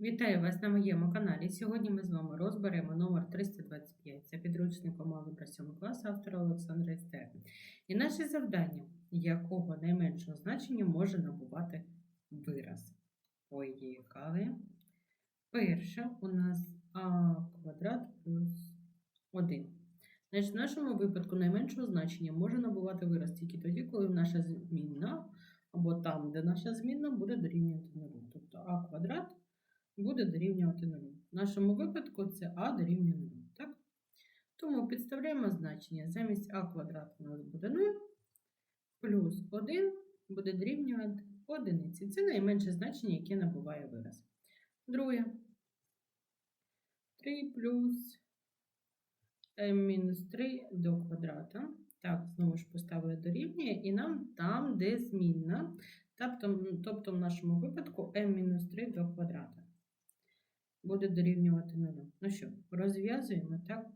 Вітаю вас на моєму каналі. Сьогодні ми з вами розберемо номер 325. Це підручником алгебра 7 класу автора Олександра Естер. І наше завдання, якого найменшого значення може набувати вираз. Поїхали. Перше у нас а квадрат плюс 1. Значить, в нашому випадку найменшого значення може набувати вираз тільки тоді, коли наша змінна, або там, де наша змінна, буде дорівнювати нулю. Тобто а квадрат буде дорівнювати нулю. В нашому випадку це а дорівнює нулю. Так? Тому підставляємо значення. Замість а квадрат у нас буде 0, плюс 1 буде дорівнювати одиниці. Це найменше значення, яке набуває вираз. Друге. 3 плюс мінус 3 до квадрата. Так, знову ж поставили дорівнює, і нам там, де змінна, тобто, тобто в нашому випадку m-3 до квадрата буде дорівнювати 0. Ну що, розв'язуємо, так?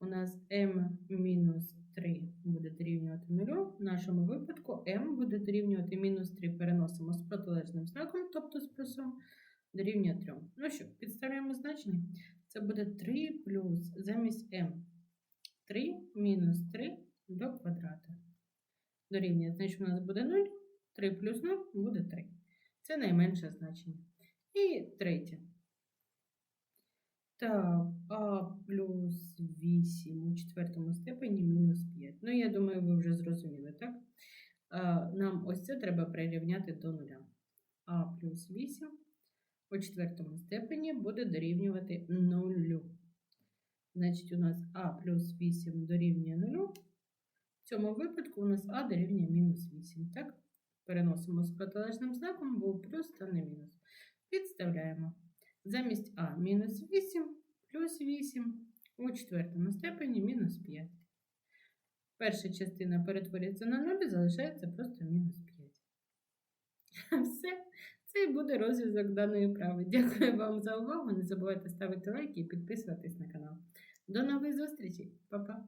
У нас m-3 буде дорівнювати 0. В нашому випадку m буде дорівнювати мінус 3, переносимо з протилежним знаком, тобто з плюсом, дорівнює 3. Ну що, підставляємо значення. Це буде 3 плюс замість m. 3 мінус 3 до квадрата. Дорівнює, значить, у нас буде 0, 3 плюс 0 буде 3. Це найменше значення. І третє. Так, а плюс 8 у четвертому степені мінус 5. Ну, я думаю, ви вже зрозуміли, так? Нам ось це треба прирівняти до нуля. А плюс 8 у четвертому степені буде дорівнювати нулю. Значить, у нас а плюс 8 дорівнює 0. В цьому випадку у нас а дорівнює мінус 8. Так? Переносимо з протилежним знаком, бо плюс стане мінус. Підставляємо. Замість а мінус 8 плюс 8 у четвертому степені мінус 5. Перша частина перетворюється на 0, залишається просто мінус 5. Все, це і буде розв'язок даної прави. Дякую вам за увагу. Не забувайте ставити лайки і підписуватись на канал. До нових зустрічей, Па-па!